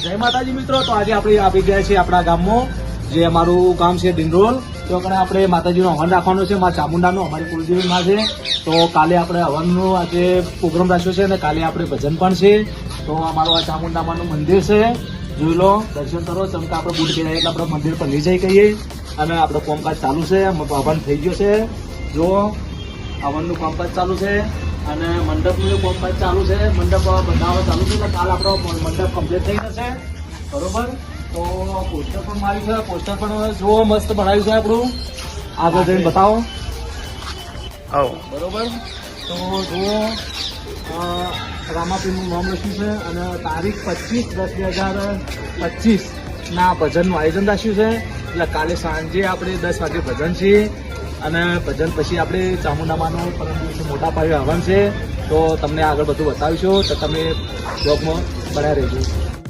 જય માતાજી મિત્રો, તો આજે આપણે આવી ગયા છીએ આપણા ગામમાં જે અમારું ગામ છે ડિંડોલ. તો આપણે આપણે માતાજીનો હવન રાખવાનો છે, મા ચામુંડાનો, અમારી કુલદેવી માં છે. તો કાલે આપણે હવનનો આજે પ્રોગ્રામ રાખ્યો છે અને કાલે આપણે ભજન પણ છે. તો અમારું આ ચામુંડામાનું મંદિર છે. જોઈ લો, દર્શન કરો, ચમકા આપણે બુટ પહેરાય એટલે આપણે મંદિર પર લઈ જઈ કહીએ. અને આપણે કોમકાજ ચાલુ છે હવન થઈ ગયો છે. જો હવનનું કામકાજ ચાલુ છે અને મંડપનું કામકાજ ચાલુ છે. મંડપ બનાવવા ચાલુ છે એટલે કાલ આપણો મંડપ કમ્પ્લીટ થઈ જશે. બરોબર? તો પોસ્ટર પણ માર્યું છે. પોસ્ટર પણ જુઓ મસ્ત બનાવ્યું છે આપણું. આગળ જઈને બતાવો. આવો. બરોબર? તો જુઓ રામાપીનું નામ લખ્યું છે અને તારીખ પચીસ દસ બે હજાર પચીસના ભજનનું આયોજન રાખ્યું છે. એટલે કાલે સાંજે આપણે દસ વાગે ભજન છે અને ભજન પછી આપણે ચામુંડામાનું પરમ મોટા પાયે હવન છે. તો તમને આગળ બધું બતાવીશું. તો તમે બ્લોગમાં બનાવી રહેજો.